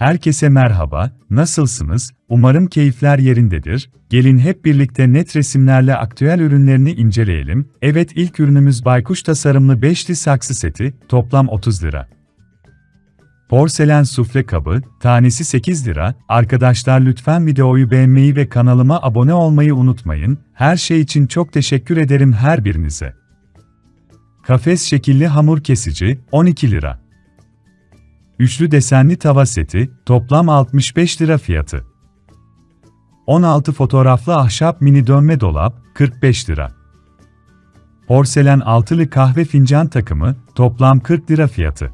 Herkese merhaba, nasılsınız? Umarım keyifler yerindedir. Gelin hep birlikte net resimlerle aktüel ürünlerini inceleyelim. Evet ilk ürünümüz baykuş tasarımlı beşli saksı seti, toplam 30 lira. Porselen sufle kabı, tanesi 8 lira. Arkadaşlar lütfen videoyu beğenmeyi ve kanalıma abone olmayı unutmayın. Her şey için çok teşekkür ederim her birinize. Kafes şekilli hamur kesici, 12 lira. Üçlü desenli tava seti, toplam 65 lira fiyatı. 16 fotoğraflı ahşap mini dönme dolap, 45 lira. Porselen altılı kahve fincan takımı, toplam 40 lira fiyatı.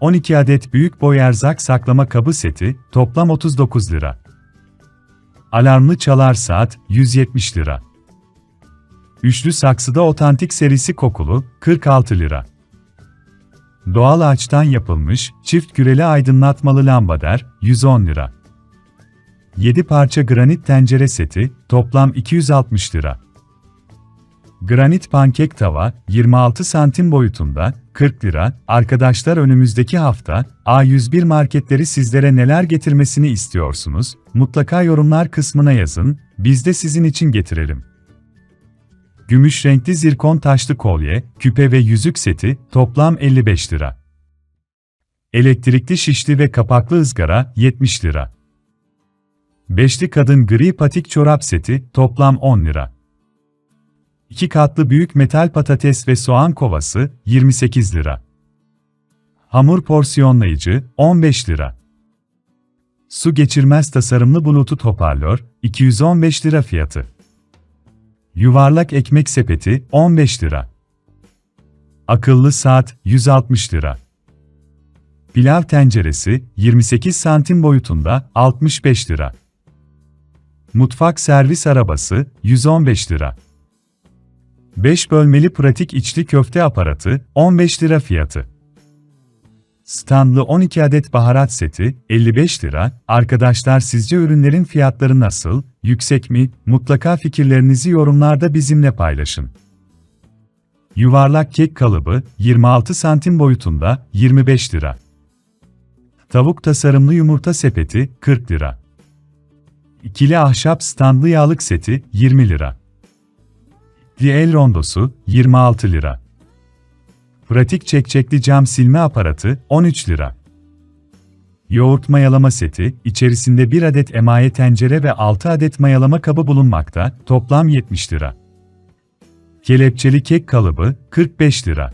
12 adet büyük boy erzak saklama kabı seti, toplam 39 lira. Alarmlı çalar saat, 170 lira. Üçlü saksıda otantik serisi kokulu, 46 lira. Doğal ağaçtan yapılmış, çift küreli aydınlatmalı lambader, 110 lira. 7 parça granit tencere seti, toplam 260 lira. Granit pankek tava, 26 santim boyutunda, 40 lira. Arkadaşlar önümüzdeki hafta, A101 marketleri sizlere neler getirmesini istiyorsunuz? Mutlaka yorumlar kısmına yazın, biz de sizin için getirelim. Gümüş renkli zirkon taşlı kolye, küpe ve yüzük seti, toplam 55 lira. Elektrikli şişli ve kapaklı ızgara, 70 lira. Beşli kadın gri patik çorap seti, toplam 10 lira. 2 katlı büyük metal patates ve soğan kovası, 28 lira. Hamur porsiyonlayıcı, 15 lira. Su geçirmez tasarımlı bluetooth hoparlör, 215 lira fiyatı. Yuvarlak ekmek sepeti, 15 lira. Akıllı saat, 160 lira. Pilav tenceresi, 28 santim boyutunda, 65 lira. Mutfak servis arabası, 115 lira. 5 bölmeli pratik içli köfte aparatı, 15 lira fiyatı. Standlı 12 adet baharat seti, 55 lira. Arkadaşlar sizce ürünlerin fiyatları nasıl, yüksek mi? Mutlaka fikirlerinizi yorumlarda bizimle paylaşın. Yuvarlak kek kalıbı, 26 santim boyutunda, 25 lira. Tavuk tasarımlı yumurta sepeti, 40 lira. İkili ahşap standlı yağlık seti, 20 lira. El rondosu, 26 lira. Pratik çekçekli cam silme aparatı, 13 lira. Yoğurt mayalama seti, içerisinde 1 adet emaye tencere ve 6 adet mayalama kabı bulunmakta, toplam 70 lira. Kelepçeli kek kalıbı, 45 lira.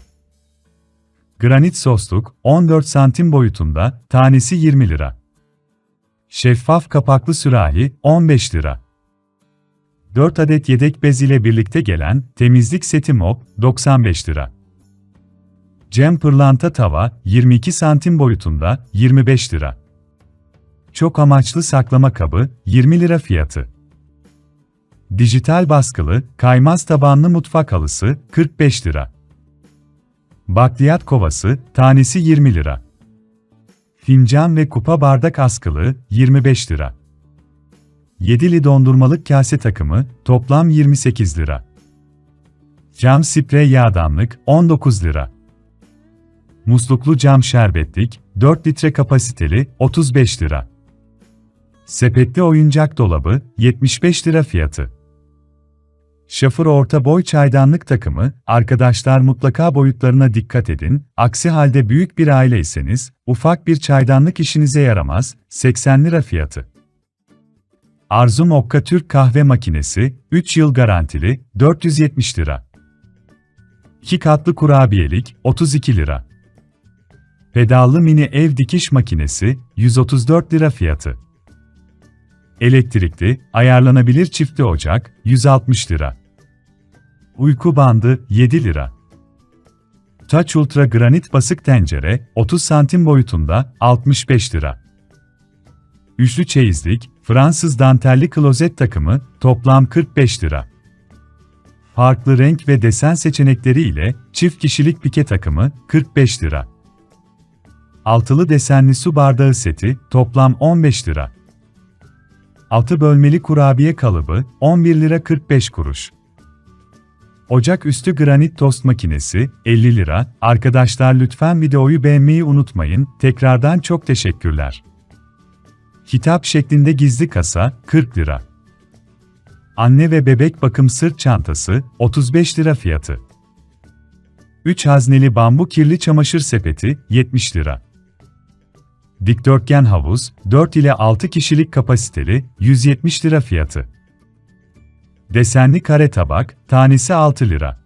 Granit sosluk, 14 santim boyutunda, tanesi 20 lira. Şeffaf kapaklı sürahi, 15 lira. 4 adet yedek bez ile birlikte gelen temizlik seti mop 95 lira. Cem pırlanta tava 22 santim boyutunda 25 lira. Çok amaçlı saklama kabı 20 lira fiyatı. Dijital baskılı kaymaz tabanlı mutfak halısı 45 lira. Bakliyat kovası tanesi 20 lira. Fincan ve kupa bardak askılı 25 lira. Yedili dondurmalık kase takımı, toplam 28 lira. Cam sprey yağdanlık, 19 lira. Musluklu cam şerbetlik, 4 litre kapasiteli, 35 lira. Sepetli oyuncak dolabı, 75 lira fiyatı. Şafır orta boy çaydanlık takımı, arkadaşlar mutlaka boyutlarına dikkat edin, aksi halde büyük bir aileyseniz, ufak bir çaydanlık işinize yaramaz, 80 lira fiyatı. Arzu Mokka Türk kahve makinesi, 3 yıl garantili, 470 lira. 2 katlı kurabiyelik, 32 lira. Pedallı mini ev dikiş makinesi, 134 lira fiyatı. Elektrikli, ayarlanabilir çiftli ocak, 160 lira. Uyku bandı, 7 lira. Touch Ultra granit basık tencere, 30 santim boyutunda, 65 lira. Üçlü çeyizlik, Fransız dantelli klozet takımı, toplam 45 lira. Farklı renk ve desen seçenekleri ile çift kişilik pike takımı, 45 lira. Altılı desenli su bardağı seti, toplam 15 lira. Altı bölmeli kurabiye kalıbı, 11 lira 45 kuruş. Ocak üstü granit tost makinesi 50 lira. Arkadaşlar lütfen videoyu beğenmeyi unutmayın. Tekrardan çok teşekkürler. Kitap şeklinde gizli kasa 40 lira. Anne ve bebek bakım sırt çantası 35 lira fiyatı. 3 hazneli bambu kirli çamaşır sepeti 70 lira. Dikdörtgen havuz 4 ile 6 kişilik kapasiteli 170 lira fiyatı. Desenli kare tabak tanesi 6 lira.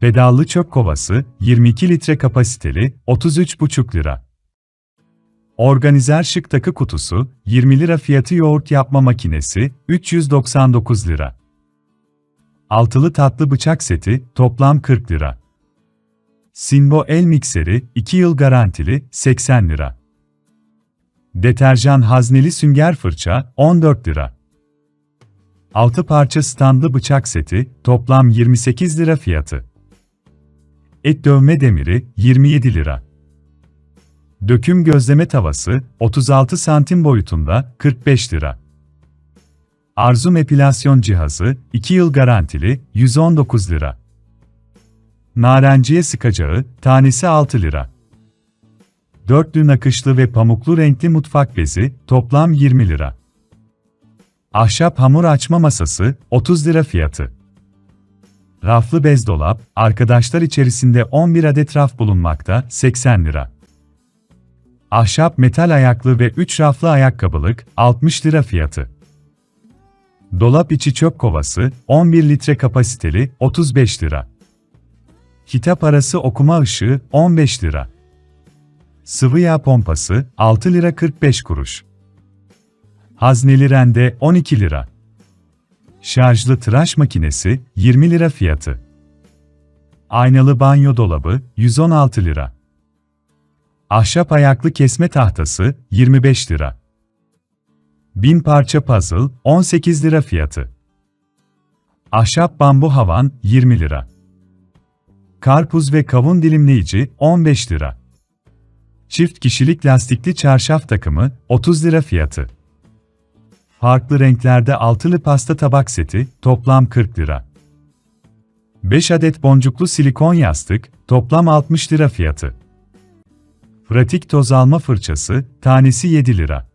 Pedallı çöp kovası 22 litre kapasiteli 33,5 lira. Organizer şık takı kutusu 20 lira fiyatı yoğurt yapma makinesi 399 lira. Altılı tatlı bıçak seti toplam 40 lira. Sinbo el mikseri 2 yıl garantili 80 lira. Deterjan hazneli sünger fırça 14 lira. 6 parça standlı bıçak seti toplam 28 lira fiyatı. Et dövme demiri 27 lira. Döküm gözleme tavası 36 santim boyutunda 45 lira. Arzum epilasyon cihazı 2 yıl garantili 119 lira. Narenciye sıkacağı tanesi 6 lira. Dörtlü nakışlı ve pamuklu renkli mutfak bezi toplam 20 lira. Ahşap hamur açma masası 30 lira fiyatı. Raflı bez dolap, arkadaşlar içerisinde 11 adet raf bulunmakta 80 lira. Ahşap metal ayaklı ve 3 raflı ayakkabılık 60 lira fiyatı. Dolap içi çöp kovası 11 litre kapasiteli 35 lira. Kitap arası okuma ışığı 15 lira. Sıvı yağ pompası 6 lira 45 kuruş. Hazneli rende 12 lira. Şarjlı tıraş makinesi 20 lira fiyatı. Aynalı banyo dolabı 116 lira. Ahşap ayaklı kesme tahtası 25 lira. 1000 parça puzzle 18 lira fiyatı. Ahşap bambu havan 20 lira. Karpuz ve kavun dilimleyici 15 lira. Çift kişilik lastikli çarşaf takımı 30 lira fiyatı. Farklı renklerde altılı pasta tabak seti toplam 40 lira. 5 adet boncuklu silikon yastık toplam 60 lira fiyatı. Pratik toz alma fırçası tanesi 7 lira.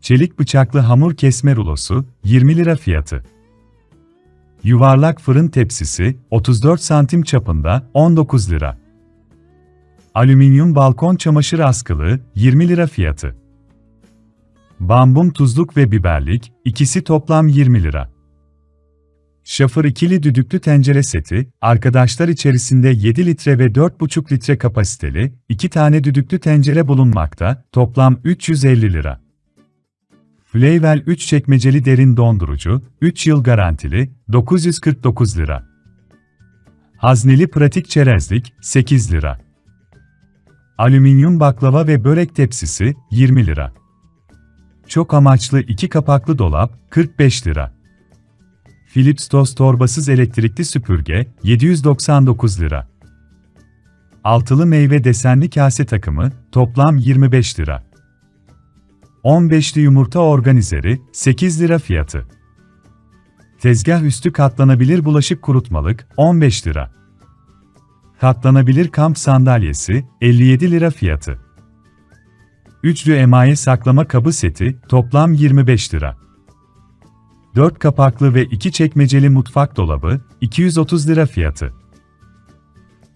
Çelik bıçaklı hamur kesme rulosu 20 lira fiyatı. Yuvarlak fırın tepsisi 34 santim çapında 19 lira. Alüminyum balkon çamaşır askılığı 20 lira fiyatı. Bambum tuzluk ve biberlik ikisi toplam 20 lira. Şafır ikili düdüklü tencere seti, arkadaşlar içerisinde 7 litre ve 4,5 litre kapasiteli 2 tane düdüklü tencere bulunmakta, toplam 350 lira. Flavel 3 çekmeceli derin dondurucu, 3 yıl garantili, 949 lira. Hazneli pratik çerezlik, 8 lira. Alüminyum baklava ve börek tepsisi, 20 lira. Çok amaçlı iki kapaklı dolap, 45 lira. Philips toz torbasız elektrikli süpürge, 799 lira. Altılı meyve desenli kase takımı, toplam 25 lira. 15'li yumurta organizeri, 8 lira fiyatı. Tezgah üstü katlanabilir bulaşık kurutmalık, 15 lira. Katlanabilir kamp sandalyesi, 57 lira fiyatı. Üçlü emaye saklama kabı seti, toplam 25 lira. 4 kapaklı ve 2 çekmeceli mutfak dolabı, 230 lira fiyatı.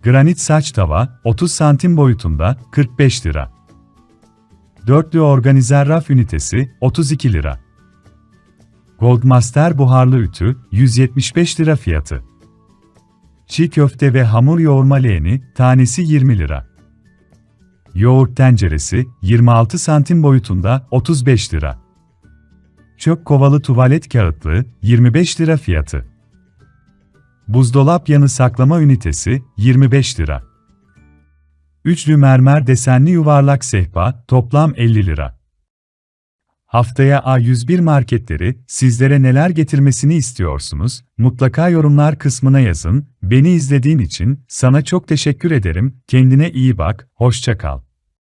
Granit saç tava, 30 santim boyutunda, 45 lira. Dörtlü organizer raf ünitesi, 32 lira. Goldmaster buharlı ütü, 175 lira fiyatı. Çiğ köfte ve hamur yoğurma leğeni, tanesi 20 lira. Yoğurt tenceresi, 26 santim boyutunda, 35 lira. Çöp kovalı tuvalet kağıtlığı, 25 lira fiyatı. Buzdolap yanı saklama ünitesi, 25 lira. Üçlü mermer desenli yuvarlak sehpa, toplam 50 lira. Haftaya A101 marketleri sizlere neler getirmesini istiyorsunuz? Mutlaka yorumlar kısmına yazın. Beni izlediğin için sana çok teşekkür ederim. Kendine iyi bak, hoşça kal.